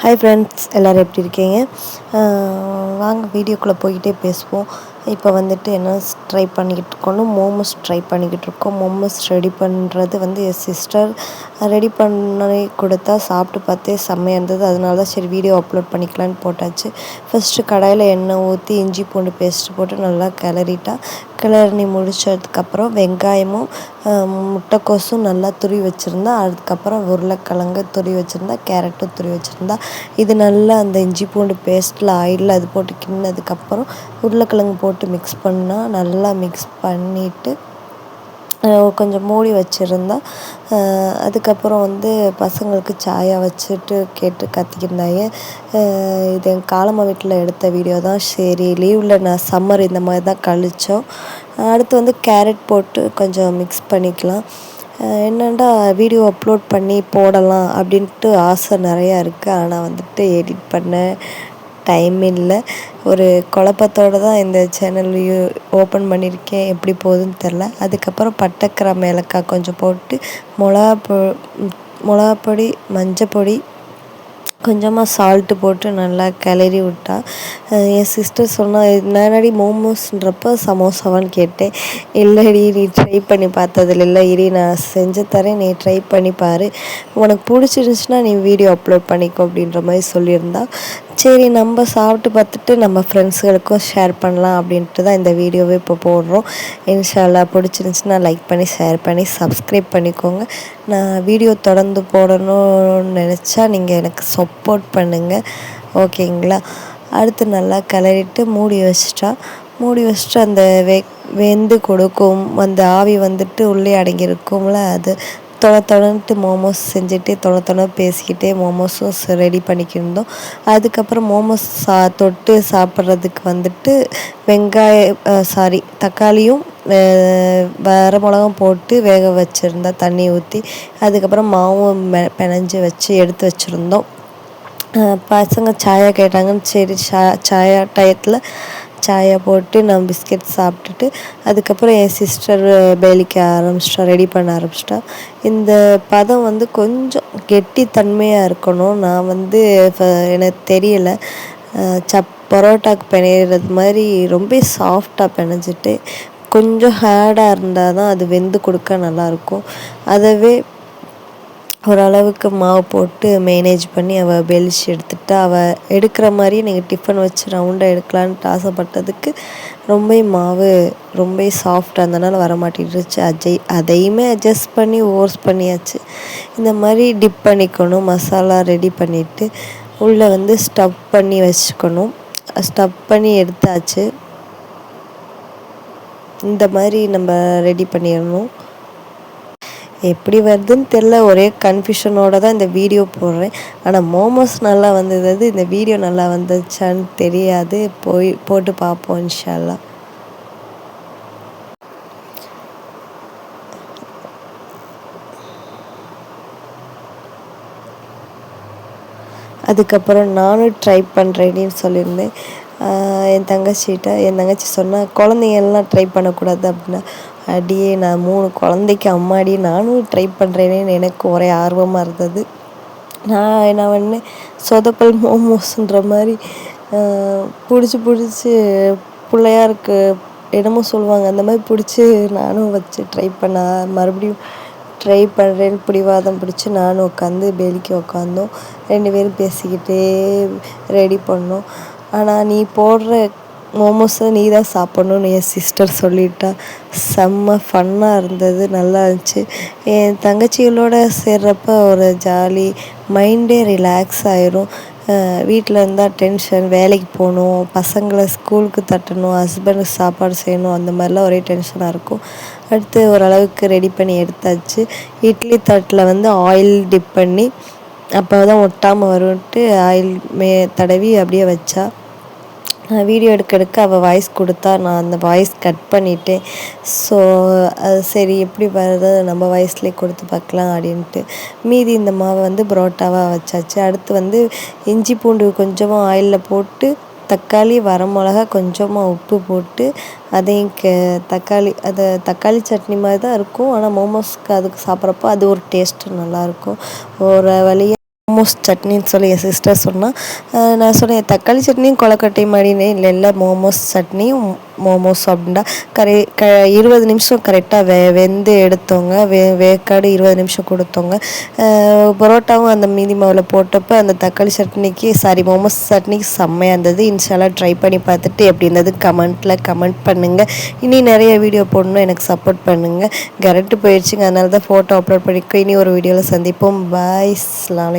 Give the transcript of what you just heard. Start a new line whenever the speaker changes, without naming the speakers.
Hi friends எல்லோரும் எப்படி இருக்கீங்க? வாங்க வீடியோக்குள்ளே போய்கிட்டே பேசுவோம். இப்போ வந்துட்டு என்ன ட்ரை பண்ணிக்கிட்டு இருக்கோம்னு மோமோஸ் ட்ரை பண்ணிக்கிட்டு இருக்கோம். மோமோஸ் ரெடி பண்ணுறது வந்து என் சிஸ்டர் ரெடி பண்ணி கொடுத்தா சாப்பிட்டு பார்த்தே செம்மையாக இருந்தது. அதனால தான் சரி வீடியோ அப்லோட் பண்ணிக்கலான்னு போட்டாச்சு. ஃபஸ்ட்டு கடாயில் எண்ணெய் ஊற்றி இஞ்சி பூண்டு பேஸ்ட்டு போட்டு நல்லா கிளறிட்டா கிளறி முடித்ததுக்கப்புறம் வெங்காயமும் முட்டைக்கோஸும் நல்லா துருவி வச்சுருந்தா அதுக்கப்புறம் உருளைக்கிழங்கு துருவி வச்சுருந்தா கேரட்டும் துருவி வச்சுருந்தா இது நல்லா அந்த இஞ்சி பூண்டு பேஸ்ட்டில் ஆயிலில் அது போட்டு கிண்ணதுக்கப்புறம் உருளைக்கிழங்கு போட்டு மிக்ஸ் பண்ணால் நல்லா மிக்ஸ் பண்ணிவிட்டு கொஞ்சம் மூடி வச்சுருந்தா அதுக்கப்புறம் வந்து பசங்களுக்கு சாயா வச்சுட்டு கேட்டு கத்திக்கிருந்தாங்க. இது என் காலம்மா வீட்டில் எடுத்த வீடியோ தான். சரி லீவில் நான் சம்மர் இந்த மாதிரி தான் கழித்தோம் அடுத்து வந்து கேரட் போட்டு கொஞ்சம் மிக்ஸ் பண்ணிக்கலாம். என்னென்னா வீடியோ அப்லோட் பண்ணி போடலாம் அப்படின்ட்டு ஆசை நிறையா இருக்குது ஆனால் வந்துட்டு எடிட் பண்ண டைம் இல்லை. ஒரு குழப்பத்தோடு தான் இந்த சேனல் ஓப்பன் பண்ணியிருக்கேன். எப்படி போகுதுன்னு தெரில. அதுக்கப்புறம் பட்டைக்கிராம் ஏலக்காய் கொஞ்சம் போட்டு மிளகா பொ மிளகா பொடி மஞ்சள் பொடி கொஞ்சமாக சால்ட்டு போட்டு நல்லா கிளறி விட்டா என் சிஸ்டர் சொன்னால் நானடி மோமோஸ்ன்றப்போ சமோசாவான்னு கேட்டேன். இல்லைடி நீ ட்ரை பண்ணி பார்த்ததில்ல. இல்லை இடி நான் செஞ்சு தரேன். நீ ட்ரை பண்ணி பாரு. உனக்கு பிடிச்சிருந்துச்சின்னா நீ வீடியோ அப்லோட் பண்ணிக்கோ அப்படின்ற மாதிரி சொல்லியிருந்தா. சரி நம்ம சாப்பிட்டு பார்த்துட்டு நம்ம ஃப்ரெண்ட்ஸுகளுக்கும் ஷேர் பண்ணலாம் அப்படின்ட்டு தான் இந்த வீடியோவே இப்போ போடுறோம். இன்ஷால்லா பிடிச்சிருந்துச்சின்னா லைக் பண்ணி ஷேர் பண்ணி சப்ஸ்கிரைப் பண்ணிக்கோங்க. நான் வீடியோ தொடர்ந்து போடணும்னு நினச்சா நீங்கள் எனக்கு சப்போர்ட் பண்ணுங்கள் ஓகேங்களா? அடுத்து நல்லா கிளறிட்டு மூடி வச்சிட்டா மூடி வச்சுட்டு அந்த வெ வெந்து கொடுக்கும் அந்த ஆவி வந்துட்டு உள்ளே அடங்கியிருக்கும்ல அது தொட தொடன்ட்டு மோமோஸ் செஞ்சுட்டு தொட தொட பேசிக்கிட்டே மோமோஸும் ரெடி பண்ணிக்கிருந்தோம். அதுக்கப்புறம் மோமோஸ் சா தொட்டு சாப்பிட்றதுக்கு வந்துட்டு வெங்காய சாரி தக்காளியும் வர மிளகும் போட்டு வேக வச்சுருந்தா தண்ணி ஊற்றி அதுக்கப்புறம் மாவும் மெ பினஞ்சி வச்சு எடுத்து வச்சுருந்தோம். பசங்க சாயா கேட்டாங்கன்னு சரி சா சாயா டயத்தில் சாயை போட்டு நான் பிஸ்கெட் சாப்பிட்டுட்டு அதுக்கப்புறம் என் சிஸ்டர் பேலிக்க ஆரம்பிச்சிட்டா ரெடி பண்ண ஆரம்பிச்சிட்டா. இந்த பதம் வந்து கொஞ்சம் கெட்டித்தன்மையாக இருக்கணும். நான் வந்து எனக்கு தெரியலை. சப் பரோட்டாக்கு பிணையிறது மாதிரி ரொம்ப சாஃப்டாக பிணைஞ்சிட்டு கொஞ்சம் ஹேர்டாக இருந்தால் தான் அது வெந்து கொடுக்க நல்லாயிருக்கும் அதவே ஓரளவுக்கு மாவு போட்டு மேனேஜ் பண்ணி அவள் பெலிஷ் எடுத்துட்டா அவள் எடுக்கிற மாதிரியே நீங்கள் டிஃபன் வச்சு ரவுண்டாக எடுக்கலான்ட்டு ஆசைப்பட்டதுக்கு ரொம்ப மாவு ரொம்ப சாஃப்டாக இருந்தனால வர மாட்டேங்கிடுச்சு அஜய் அதையுமே அட்ஜஸ்ட் பண்ணி ஓர்ஸ் பண்ணியாச்சு. இந்த மாதிரி டிப் பண்ணிக்கணும் மசாலா ரெடி பண்ணிவிட்டு உள்ளே வந்து ஸ்டவ் பண்ணி வச்சுக்கணும். ஸ்டவ் பண்ணி எடுத்தாச்சு. இந்த மாதிரி நம்ம ரெடி பண்ணிடணும். எப்படி வருதுன்னு தெரில ஒரே கன்ஃபியூஷனோடு தான் இந்த வீடியோ போடுறேன். ஆனால் மோமோஸ் நல்லா வந்தது. இந்த வீடியோ நல்லா வந்துச்சான்னு தெரியாது. போய் போட்டு பார்ப்போம் இன்ஷால்லா அதுக்கப்புறம் நானும் ட்ரை பண்ணுறேன்னு சொல்லியிருந்தேன். என் தங்கச்சிகிட்ட என் தங்கச்சி சொன்னால் குழந்தைங்கள்லாம் ட்ரை பண்ணக்கூடாது அப்படின்னா அடியே நான் மூணு குழந்தைக்கு அம்மாடி நானும் ட்ரை பண்ணுறேனேன்னு எனக்கு ஒரே ஆர்வமாக இருந்தது. நான் என்ன பண்ணேன் சொதப்பல் மோமோஸ்ன்ற மாதிரி பிடிச்சி பிடிச்சி பிள்ளையாருக்கு என்னமோ சொல்லுவாங்க அந்த மாதிரி பிடிச்சி நானும் வச்சு ட்ரை பண்ண மறுபடியும் ட்ரை பண்ணுறேன்னு பிடிவாதம் பிடிச்சி நானும் உட்காந்து பெலிக்கு உட்காந்தோம் ரெண்டு பேரும் பேசிக்கிட்டே ரெடி பண்ணோம். ஆனால் நீ போடுற மோமோஸை நீ தான் சாப்பிட்ணுன்னு என் சிஸ்டர் சொல்லிட்டா. செம்ம ஃபன்னாக இருந்தது நல்லா இருந்துச்சு. என் தங்கச்சிகளோட சேர்றப்ப ஒரு ஜாலி மைண்டே ரிலாக்ஸ் ஆயிரும். வீட்டில் இருந்தால் டென்ஷன் வேலைக்கு போகணும் பசங்களை ஸ்கூலுக்கு தட்டணும் ஹஸ்பண்டுக்கு சாப்பாடு செய்யணும் அந்த மாதிரிலாம் ஒரே டென்ஷனாக இருக்கும். அடுத்து ஓரளவுக்கு ரெடி பண்ணி எடுத்தாச்சு. இட்லி தட்டில் வந்து ஆயில் டிப் பண்ணி அப்போ தான் ஒட்டாமல் வருன்ட்டு ஆயில் மே தடவி அப்படியே வச்சா. வீடியோ எடுக்க எடுக்க அவள் வாய்ஸ் கொடுத்தா நான் அந்த வாய்ஸ் கட் பண்ணிட்டேன். ஸோ அது சரி எப்படி வருது நம்ம வாய்ஸ்லேயே கொடுத்து பார்க்கலாம் அப்படின்ட்டு. மீதி இந்த மாவை வந்து புரோட்டாவாக வச்சாச்சு. அடுத்து வந்து இஞ்சி பூண்டு கொஞ்சமாக ஆயிலில் போட்டு தக்காளி வரமிளகா கொஞ்சமாக உப்பு போட்டு அதையும் க தக்காளி அதை தக்காளி சட்னி மாதிரி தான் இருக்கும். ஆனால் மோமோஸ்க்கு அதுக்கு சாப்பிட்றப்போ அது ஒரு டேஸ்ட்டு நல்லாயிருக்கும் ஒரு வழியாக மோமோஸ் சட்னின்னு சொல்லி என் சிஸ்டர் சொன்னால் நான் சொன்னேன் தக்காளி சட்னியும் கொலக்கட்டை மாதிரினே இல்லை இல்லை மோமோஸ் அப்படின்னா கரை க இருபது நிமிஷம் கரெக்டாக வெ வெந்து எடுத்தோங்க. வே வேக்காடு இருபது நிமிஷம் கொடுத்தோங்க. பரோட்டாவும் அந்த மீதி மாவில் போட்டப்போ அந்த தக்காளி சட்னிக்கு சாரி மோமோஸ் சட்னிக்கு செம்மையாக இருந்தது. இன்ஷாலாக ட்ரை பண்ணி பார்த்துட்டு எப்படி இருந்தது கமெண்ட்டில் கமெண்ட் பண்ணுங்கள் இனி நிறைய வீடியோ போடணும். எனக்கு சப்போர்ட் பண்ணுங்கள் கரெக்டு போயிடுச்சுங்க. அதனால தான் ஃபோட்டோ அப்லோட் பண்ணிக்கோ இனி ஒரு வீடியோவில் சந்திப்போம். பாய் அஸ்லாம்